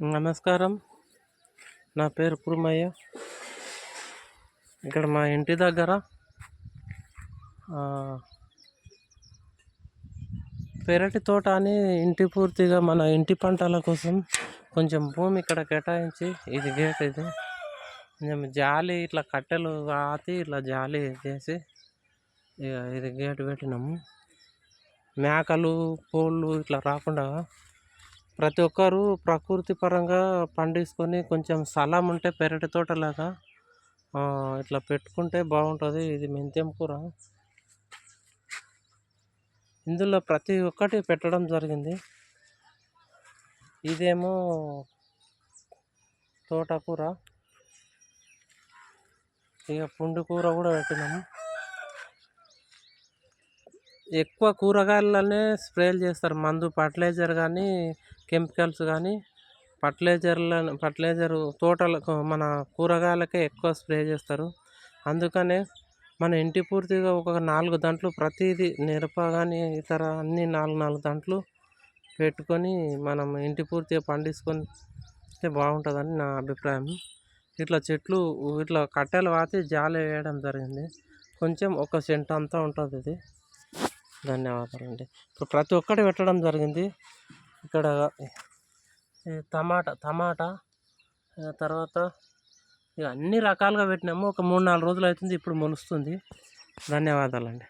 నమస్కారం. నా పేరు కురుమయ్య ఇక్కడ మా ఇంటి దగ్గర పెరటి తోట అని ఇంటి పూర్తిగా మన ఇంటి పంటల కోసం కొంచెం భూమి ఇక్కడ కేటాయించి ఇది గేట్ ఇది. కొంచెం జాలి ఇట్లా కట్టెలు ఆతి ఇట్లా జాలి చేసి ఇక ఇది గేట్ పెట్టినాము. మేకలు కోళ్ళు ఇట్లా రాకుండా ప్రతి ఒక్కరు ప్రకృతి పరంగా పండించుకొని కొంచెం స్థలం ఉంటే పెరటి తోటలాగా ఇట్లా పెట్టుకుంటే బాగుంటుంది. ఇది మెంతెం కూర. ఇందులో ప్రతి ఒక్కటి పెట్టడం జరిగింది. ఇదేమో తోటకూర. ఇక పుండు కూర కూడా పెట్టినాము ఎక్కువ కూరగాయలనే స్ప్రేలు చేస్తారు. మందు ఫర్టిలైజర్ కానీ కెమికల్స్ కానీ ఫర్టిలైజర్లను ఫర్టిలైజర్ తోటలకు మన కూరగాయలకే ఎక్కువ స్ప్రే చేస్తారు. అందుకనే మన ఇంటి పూర్తిగా ఒక నాలుగు దంట్లు ప్రతిదీ మిరప కానీ ఇతర అన్ని నాలుగు నాలుగు దంట్లు పెట్టుకొని మనం ఇంటి పూర్తిగా పండించుకొని బాగుంటుందని నా అభిప్రాయం. ఇట్లా చెట్లు ఇట్లా కట్టెలు పాతి జాలి వేయడం జరిగింది. కొంచెం ఒక సెంట్ అంతా ఉంటుంది ఇది. ధన్యవాదాలండి. ఇప్పుడు ప్రతి ఒక్కటి పెట్టడం జరిగింది. ఇక్కడ టమాటా టమాటా తర్వాత ఇక అన్ని రకాలుగా పెట్టినాము. ఒక మూడు నాలుగు రోజులు అవుతుంది ఇప్పుడు మొలుస్తుంది. ధన్యవాదాలండి.